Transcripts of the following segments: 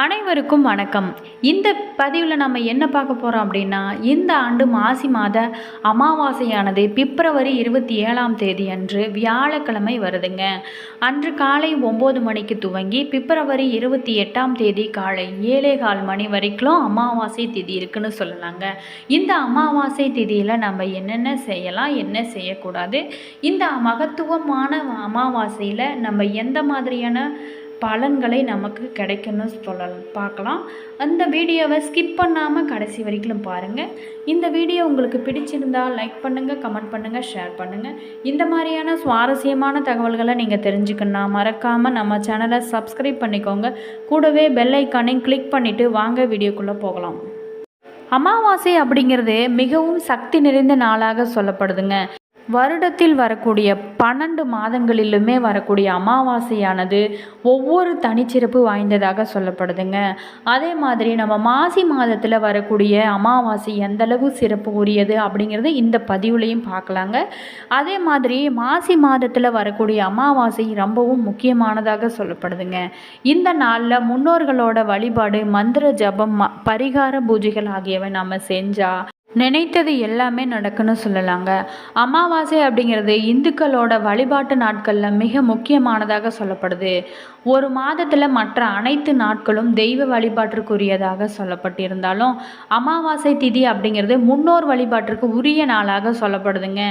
அனைவருக்கும் வணக்கம். இந்த பதிவில் நம்ம என்ன பார்க்க போகிறோம் அப்படின்னா இந்த ஆண்டு மாசி மாத அமாவாசையானது பிப்ரவரி இருபத்தி ஏழாம் தேதி அன்று வியாழக்கிழமை வருதுங்க. அன்று காலை ஒம்பது மணிக்கு துவங்கி பிப்ரவரி இருபத்தி எட்டாம் தேதி காலை ஏழே கால் மணி வரைக்கும் அமாவாசை திதி இருக்குன்னு சொல்லலாங்க. இந்த அமாவாசை திதியில் நம்ம என்னென்ன செய்யலாம் என்ன செய்யக்கூடாது இந்த மகத்துவமான அமாவாசையில் நம்ம எந்த மாதிரியான பலன்களை நமக்கு கிடைக்கும்னு சொல்ல பார்க்கலாம். அந்த வீடியோவை ஸ்கிப் பண்ணாமல் கடைசி வரைக்கும் பாருங்கள் இந்த வீடியோ உங்களுக்கு பிடிச்சிருந்தால் லைக் பண்ணுங்கள் கமெண்ட் பண்ணுங்கள் ஷேர் பண்ணுங்கள் இந்த மாதிரியான சுவாரஸ்யமான தகவல்களை நீங்கள் தெரிஞ்சுக்கணும்னா மறக்காமல் நம்ம சேனலை சப்ஸ்கிரைப் பண்ணிக்கோங்க. கூடவே பெல் ஐக்கானையும் கிளிக் பண்ணிவிட்டு வாங்க வீடியோக்குள்ளே போகலாம். அமாவாசை அப்படிங்கிறது மிகவும் சக்தி நிறைந்த நாளாக சொல்லப்படுதுங்க. வருடத்தில் வரக்கூடிய பன்னெண்டு மாதங்களிலுமே வரக்கூடிய அமாவாசையானது ஒவ்வொரு தனிச்சிறப்பு வாய்ந்ததாக சொல்லப்படுதுங்க. அதே மாதிரி நம்ம மாசி மாதத்தில் வரக்கூடிய அமாவாசை எந்தளவு சிறப்பு உரியது அப்படிங்கிறது இந்த பதிவுலையும் பார்க்கலாங்க. அதே மாதிரி மாசி மாதத்தில் வரக்கூடிய அமாவாசை ரொம்பவும் முக்கியமானதாக சொல்லப்படுதுங்க. இந்த நாளில் முன்னோர்களோட வழிபாடு மந்திர ஜபம் பரிகார பூஜைகள் ஆகியவை நம்ம செஞ்சால் நினைத்தது எல்லாமே நடக்குன்னு சொல்லலாங்க. அமாவாசை அப்படிங்கிறது இந்துக்களோட வழிபாட்டு நாட்களில் மிக முக்கியமானதாக சொல்லப்படுது. ஒரு மாதத்தில் மற்ற அனைத்து நாட்களும் தெய்வ வழிபாட்டிற்குரியதாக சொல்லப்பட்டிருந்தாலும் அமாவாசை திதி அப்படிங்கிறது முன்னோர் வழிபாட்டிற்கு உரிய நாளாக சொல்லப்படுதுங்க.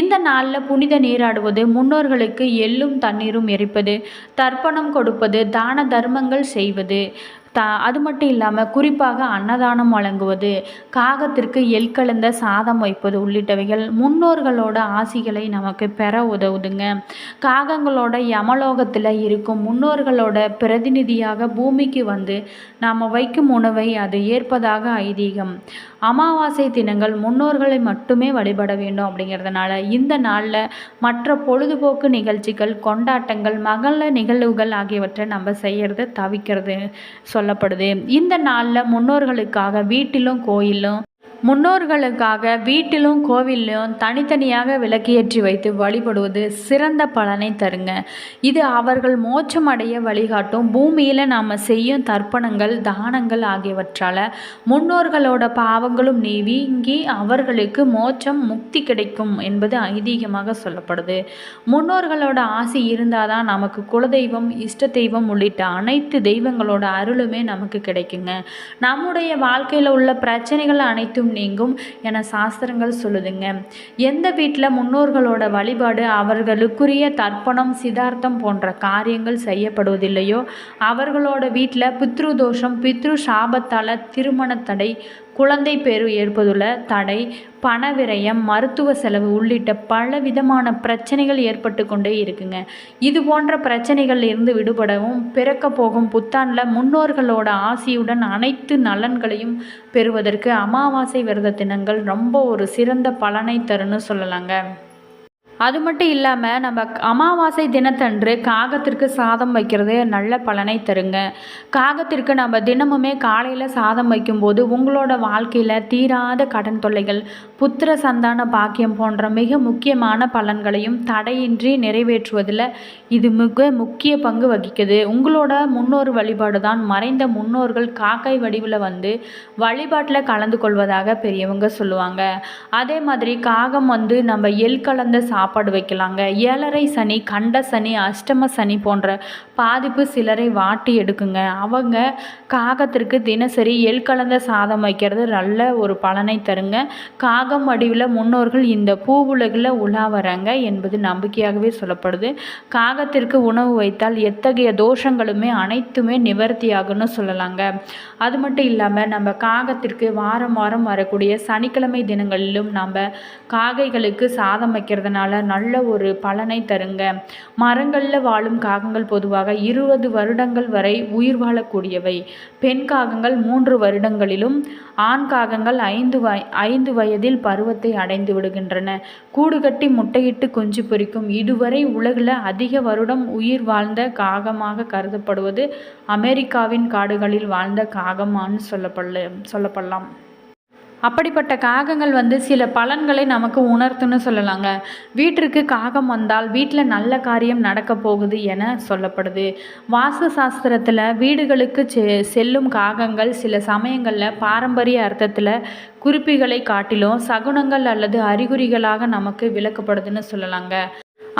இந்த நாளில் புனித நீராடுவது முன்னோர்களுக்கு எள்ளும் தண்ணீரும் எரிப்பது தர்ப்பணம் கொடுப்பது தான தர்மங்கள் செய்வது த அது மட்டும் இல்லாமல் குறிப்பாக அன்னதானம் வழங்குவது காகத்திற்கு எல் கலந்த சாதம் வைப்பது உள்ளிட்டவைகள் முன்னோர்களோட ஆசிகளை நமக்கு பெற உதவுதுங்க. காகங்களோட யமலோகத்தில் இருக்கும் முன்னோர்களோட பிரதிநிதியாக பூமிக்கு வந்து நாம் வைக்கும் உணவை அது ஏற்பதாக ஐதீகம். அமாவாசை தினங்கள் முன்னோர்களை மட்டுமே வழிபட வேண்டும் அப்படிங்கிறதுனால இந்த நாளில் மற்ற பொழுதுபோக்கு நிகழ்ச்சிகள் கொண்டாட்டங்கள் மகள நிகழ்வுகள் ஆகியவற்றை நம்ம செய்கிறத தவிக்கிறது சொல்லப்படுது. இந்த நாளில் முன்னோர்களுக்காக வீட்டிலும் கோயிலும் முன்னோர்களுக்காக வீட்டிலும் கோவிலும் தனித்தனியாக விளக்கேற்றி வைத்து வழிபடுவது சிறந்த பலனை தருங்க. இது அவர்கள் மோட்சம் அடைய வழிகாட்டும். பூமியில் நாம் செய்யும் தர்ப்பணங்கள் தானங்கள் ஆகியவற்றால் முன்னோர்களோட பாவங்களும் நீங்கி அவர்களுக்கு மோட்சம் முக்தி கிடைக்கும் என்பது ஐதீகமாக சொல்லப்படுது. முன்னோர்களோட ஆசி இருந்தால் தான் நமக்கு குலதெய்வம் இஷ்ட தெய்வம் உள்ளிட்ட அனைத்து தெய்வங்களோட அருளுமே நமக்கு கிடைக்குங்க. நம்முடைய வாழ்க்கையில் உள்ள பிரச்சனைகள் அனைத்தும் நீங்கும் என சாஸ்திரங்கள் சொல்லுதுங்க. எந்த வீட்டில் முன்னோர்களோட வழிபாடு அவர்களுக்குரிய தர்ப்பணம் சிதார்த்தம் போன்ற காரியங்கள் செய்யப்படுவதில்லையோ அவர்களோட வீட்டில் பித்ரு தோஷம் பித்ரு சாபத்தால் திருமண தடை குழந்தை பேரு ஏற்பதுள்ள தடை பண விரயம் மருத்துவ செலவு உள்ளிட்ட பல விதமான பிரச்சனைகள் ஏற்பட்டு கொண்டே இருக்குங்க. இது போன்ற பிரச்சனைகள் இருந்து விடுபடவும் பிறக்க போகும் புத்தாண்டில் முன்னோர்களோட ஆசியுடன் அனைத்து நலன்களையும் பெறுவதற்கு அமாவாசை விரத தினங்கள் ரொம்ப ஒரு சிறந்த பலனை தருன்னு சொல்லலாங்க. அது மட்டும் இல்லாமல் நம்ம அமாவாசை தினத்தன்று காகத்திற்கு சாதம் வைக்கிறது நல்ல பலனை தருங்க. காகத்திற்கு நம்ம தினமுமே காலையில் சாதம் வைக்கும்போது உங்களோட வாழ்க்கையில் தீராத கடன் தொல்லைகள் புத்திர சந்தான பாக்கியம் போன்ற மிக முக்கியமான பலன்களையும் தடையின்றி நிறைவேற்றுவதில் இது மிக முக்கிய பங்கு வகிக்குது. உங்களோட முன்னோர் வழிபாடு தான் மறைந்த முன்னோர்கள் காக்கை வடிவில் வந்து வழிபாட்டில் கலந்து கொள்வதாக பெரியவங்க சொல்லுவாங்க. அதே மாதிரி காகம் வந்து நம்ம எள் கலந்த சா சாப்பாடு வைக்கலாங்க. ஏழரை சனி கண்ட சனி அஷ்டம சனி போன்ற பாதிப்பு சிலரை வாட்டி எடுக்குங்க. அவங்க காகத்திற்கு தினசரி எள் கலந்த சாதம் வைக்கிறது நல்ல ஒரு பலனை தருங்க. காகம் வடிவில் முன்னோர்கள் இந்த பூவுலகில் உலா வராங்க என்பது நம்பிக்கையாகவே சொல்லப்படுது. காகத்திற்கு உணவு வைத்தால் எத்தகைய தோஷங்களுமே அனைத்துமே நிவர்த்தியாகும்னு சொல்லலாங்க. அது மட்டும் இல்லாமல் நம்ம காகத்திற்கு வாரம் வாரம் வரக்கூடிய சனிக்கிழமை தினங்களிலும் நம்ம காகைகளுக்கு சாதம் வைக்கிறதுனால நல்ல ஒரு பலனை தருங்க. மரங்களில் வாழும் காகங்கள் பொதுவாக இருபது வருடங்கள் வரை உயிர் வாழக்கூடியவை. பெண் காகங்கள் மூன்று வருடங்களிலும் ஆண் காகங்கள் ஐந்து வய ஐந்து வயதில் பருவத்தை அடைந்து விடுகின்றன. கூடு கட்டி முட்டையிட்டு குஞ்சு பொரிக்கும் இதுவரை உலகில் அதிக வருடம் உயிர் வாழ்ந்த காகமாக கருதப்படுவது அமெரிக்காவின் காடுகளில் வாழ்ந்த காகமான்னு சொல்லப்படல சொல்லப்படலாம். அப்படிப்பட்ட காகங்கள் வந்து சில பலன்களை நமக்கு உணர்த்துன்னு சொல்லலாங்க. வீட்டிற்கு காகம் வந்தால் வீட்டில் நல்ல காரியம் நடக்க போகுது என சொல்லப்படுது. வாஸ்து சாஸ்திரத்தில் வீடுகளுக்கு செ செல்லும் காகங்கள் சில சமயங்களில் பாரம்பரிய அர்த்தத்தில் குறிப்புகளை காட்டிலும் சகுனங்கள் அல்லது அறிகுறிகளாக நமக்கு விளக்கப்படுதுன்னு சொல்லலாங்க.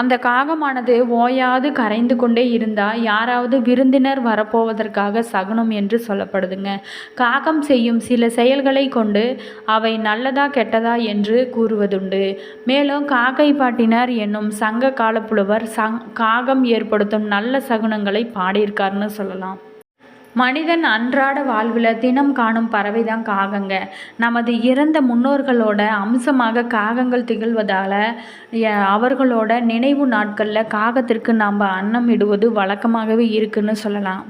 அந்த காகமானது ஓயாது கரைந்து கொண்டே இருந்தால் யாராவது விருந்தினர் வரப்போவதற்காக சகுனம் என்று சொல்லப்படுதுங்க. காகம் செய்யும் சில செயல்களை கொண்டு அவை நல்லதா கெட்டதா என்று கூறுவதுண்டு. மேலும் காக்கை பாட்டினர் என்னும் சங்க காலப்புலவர் சங் காகம் ஏற்படுத்தும் நல்ல சகுனங்களை பாடியிருக்காருன்னு சொல்லலாம். மனிதன் அன்றாட வாழ்வில் தினம் காணும் பறவை தான் காகங்க. நமது இறந்த முன்னோர்களோட அம்சமாக காகங்கள் திகழ்வதால் அவர்களோட நினைவு நாட்களில் காகத்திற்கு நாம் அன்னம் இடுவது வழக்கமாகவே இருக்குன்னு சொல்லலாம்.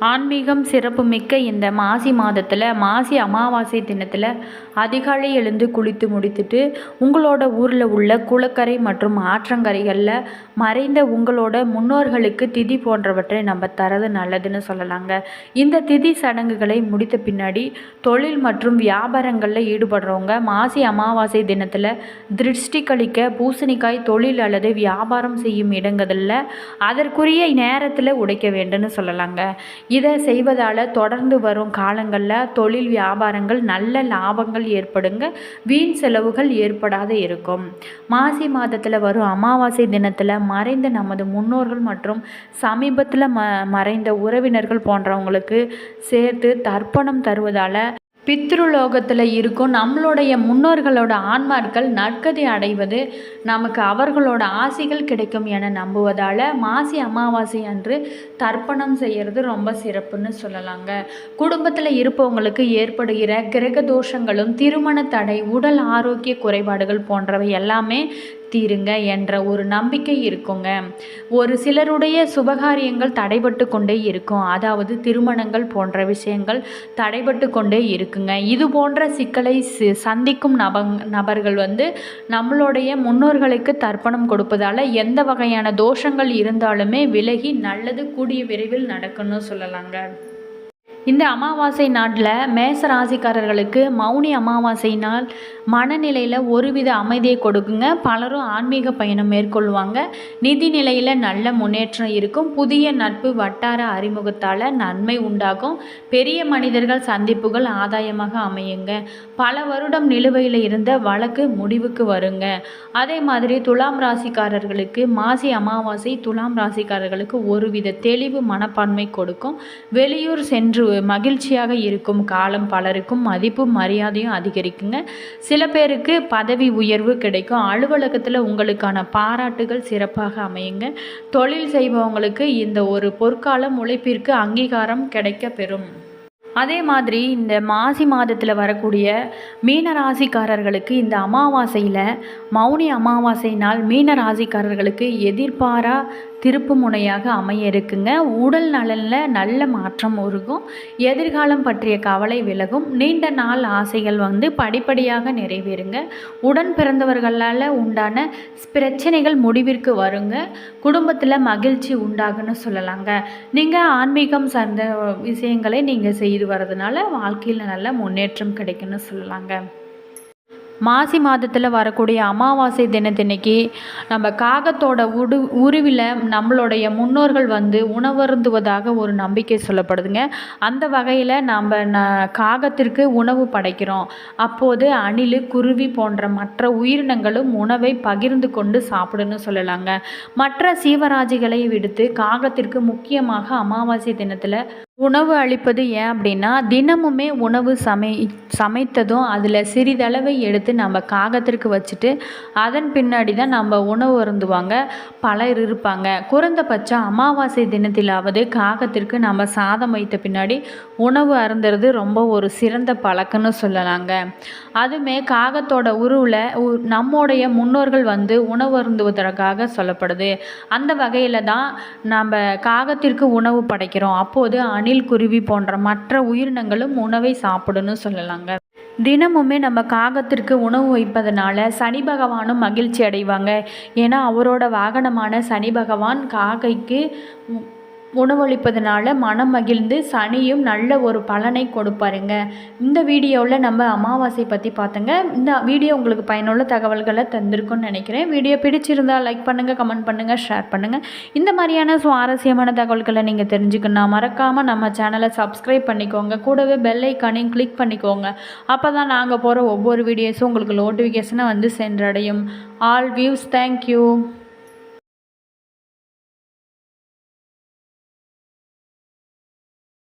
ஆன்மீகம் சிறப்புமிக்க இந்த மாசி மாதத்தில் மாசி அமாவாசை தினத்தில் அதிகாலை எழுந்து குளித்து முடித்துட்டு உங்களோட ஊரில் உள்ள குளக்கரை மற்றும் ஆற்றங்கரைகளில் மறைந்த உங்களோட முன்னோர்களுக்கு திதி போன்றவற்றை நம்ம தரது நல்லதுன்னு சொல்லலாங்க. இந்த திதி சடங்குகளை முடித்த பின்னாடி தொழில் மற்றும் வியாபாரங்களில் ஈடுபடுறவங்க மாசி அமாவாசை தினத்தில் திருஷ்டி கழிக்க பூசணிக்காய் தொழில் அல்லது வியாபாரம் செய்யும் இடங்களில் அதற்குரிய நேரத்தில் உடைக்க வேண்டும்னு சொல்லலாங்க. இதை செய்வதால் தொடர்ந்து வரும் காலங்களில் தொழில் வியாபாரங்கள் நல்ல லாபங்கள் ஏற்படுங்க. வீண் செலவுகள் ஏற்படாத இருக்கும். மாசி மாதத்தில் வரும் அமாவாசை தினத்தில் மறைந்த நமது முன்னோர்கள் மற்றும் சமீபத்தில் ம மறைந்த உறவினர்கள் போன்றவங்களுக்கு சேர்த்து தர்ப்பணம் தருவதால் பித்ருலோகத்தில் இருக்கும். நம்மளுடைய முன்னோர்களோட ஆன்மாக்கள் நற்கதி அடைவது நமக்கு அவர்களோட ஆசிகள் கிடைக்கும் என நம்புவதால் மாசி அமாவாசை அன்று தர்ப்பணம் செய்கிறது ரொம்ப சிறப்புன்னு சொல்லலாங்க. குடும்பத்தில் இருப்பவங்களுக்கு ஏற்படுகிற கிரக தோஷங்களும் திருமண தடை உடல் ஆரோக்கிய குறைபாடுகள் போன்றவை எல்லாமே தீருங்க என்ற ஒரு நம்பிக்கை இருக்குங்க. ஒரு சிலருடைய சுபகாரியங்கள் தடைபட்டு கொண்டே இருக்கும். அதாவது திருமணங்கள் போன்ற விஷயங்கள் தடைபட்டு கொண்டே இருக்குங்க. இது போன்ற சிக்கலை சந்திக்கும் நப நபர்கள் வந்து நம்மளுடைய முன்னோர்களுக்கு தர்ப்பணம் கொடுப்பதால் எந்த வகையான தோஷங்கள் இருந்தாலுமே விலகி நல்லது கூடிய விரைவில் நடக்கும்னு சொல்லலாங்க. இந்த அமாவாசை நாட்டில் மேச ராசிக்காரர்களுக்கு மௌனி அமாவாசை நாள் மனநிலையில் ஒருவித அமைதியை கொடுக்குங்க. பலரும் ஆன்மீக பயணம் மேற்கொள்வாங்க. நிதி நிலையில் நல்ல முன்னேற்றம் இருக்கும். புதிய நட்பு வட்டார அறிமுகத்தால் நன்மை உண்டாகும். பெரிய மனிதர்கள் சந்திப்புகள் ஆதாயமாக அமையுங்க. பல வருடம் நிலுவையில் இருந்த வழக்கு முடிவுக்கு வருங்க. அதே மாதிரி துலாம் ராசிக்காரர்களுக்கு மாசி அமாவாசை துலாம் ராசிக்காரர்களுக்கு ஒருவித தெளிவு மனப்பான்மை கொடுக்கும். வெளியூர் சென்று மகிழ்ச்சியாக இருக்கும் காலம் பலருக்கும் மதிப்பும் மரியாதையும் அதிகரிக்குங்க. சில பேருக்கு பதவி உயர்வு கிடைக்கும். அலுவலகத்தில் உங்களுக்கான பாராட்டுகள் சிறப்பாக அமையுங்க. தொழில் செய்பவங்களுக்கு இந்த ஒரு பொற்காலம் உழைப்பிற்கு அங்கீகாரம் கிடைக்க பெறும் அதே மாதிரி இந்த மாசி மாதத்தில் வரக்கூடிய மீன ராசிக்காரர்களுக்கு இந்த அமாவாசையில் மௌனி அமாவாசை நாள் மீன ராசிக்காரர்களுக்கு எதிர்பாரா திருப்பு முனையாக அமைய இருக்குங்க உடல் நலனில் நல்ல மாற்றம் உருகும். எதிர்காலம் பற்றிய கவலை விலகும். நீண்ட நாள் ஆசைகள் வந்து படிப்படியாக நிறைவேறுங்க. உடன் பிறந்தவர்களால் உண்டான பிரச்சனைகள் முடிவிற்கு வருங்க. குடும்பத்தில் மகிழ்ச்சி உண்டாகுன்னு சொல்லலாங்க. நீங்கள் ஆன்மீகம் சார்ந்த விஷயங்களை நீங்கள் செய்து வரதுனால வாழ்க்கையில் நல்ல முன்னேற்றம் கிடைக்குன்னு சொல்லலாங்க. மாசி மாதத்தில் வரக்கூடிய அமாவாசை தினத்தன்னைக்கு நம்ம காகத்தோட உடு உருவில் நம்மளுடைய முன்னோர்கள் வந்து உணவருந்துவதாக ஒரு நம்பிக்கை சொல்லப்படுதுங்க. அந்த வகையில் நம்ம ந காகத்திற்கு உணவு படைக்கிறோம். அப்போது அணில் குருவி போன்ற மற்ற உயிரினங்களும் உணவை பகிர்ந்து கொண்டு சாப்பிடுன்னு சொல்லலாங்க. மற்ற சீவராஜிகளை விடுத்து காகத்திற்கு முக்கியமாக அமாவாசை தினத்தில் உணவு அளிப்பது ஏன் அப்படின்னா தினமுமே உணவு சமை சமைத்ததும் அதில் சிறிதளவை எடுத்து நம்ம காகத்திற்கு வச்சுட்டு அதன் பின்னாடி தான் நம்ம உணவு அருந்துவாங்க. பலர் இருப்பாங்க. குறைந்தபட்சம் அமாவாசை தினத்திலாவது காகத்திற்கு நம்ம சாதம் வைத்த பின்னாடி உணவு அருந்துறது ரொம்ப ஒரு சிறந்த பழக்கம்னு சொல்லலாங்க. அதுவுமே காகத்தோட உருவில் நம்முடைய முன்னோர்கள் வந்து உணவு அருந்துவதற்காக சொல்லப்படுது. அந்த வகையில் தான் நம்ம காகத்திற்கு உணவு படைக்கிறோம். அப்போது அணில் குருவி போன்ற மற்ற உயிரினங்களும் உணவை சாப்பிடணும்னு சொல்லலாங்க. தினமுமே நம்ம காகத்திற்கு உணவு வைப்பதனால சனி பகவானும் மகிழ்ச்சி அடைவாங்க. ஏன்னா அவரோட வாகனமான சனி பகவான் காகைக்கு உணவளிப்பதனால மனம் மகிழ்ந்து சனியும் நல்ல ஒரு பலனை கொடுப்பாருங்க. இந்த வீடியோவில் நம்ம அமாவாசை பற்றி பார்த்துங்க இந்த வீடியோ உங்களுக்கு பயனுள்ள தகவல்களை தந்திருக்கும்னு நினைக்கிறேன். வீடியோ பிடிச்சிருந்தால் லைக் பண்ணுங்கள் கமெண்ட் பண்ணுங்கள் ஷேர் பண்ணுங்கள் இந்த மாதிரியான சுவாரஸ்யமான தகவல்களை நீங்கள் தெரிஞ்சுக்கணும் மறக்காமல் நம்ம சேனலை சப்ஸ்கிரைப் பண்ணிக்கோங்க. கூடவே பெல் ஐக்கானையும் கிளிக் பண்ணிக்கோங்க. அப்போ தான் நாங்கள் போகிற ஒவ்வொரு வீடியோஸும் உங்களுக்கு நோட்டிஃபிகேஷனை வந்து சென்றடையும். All views thank you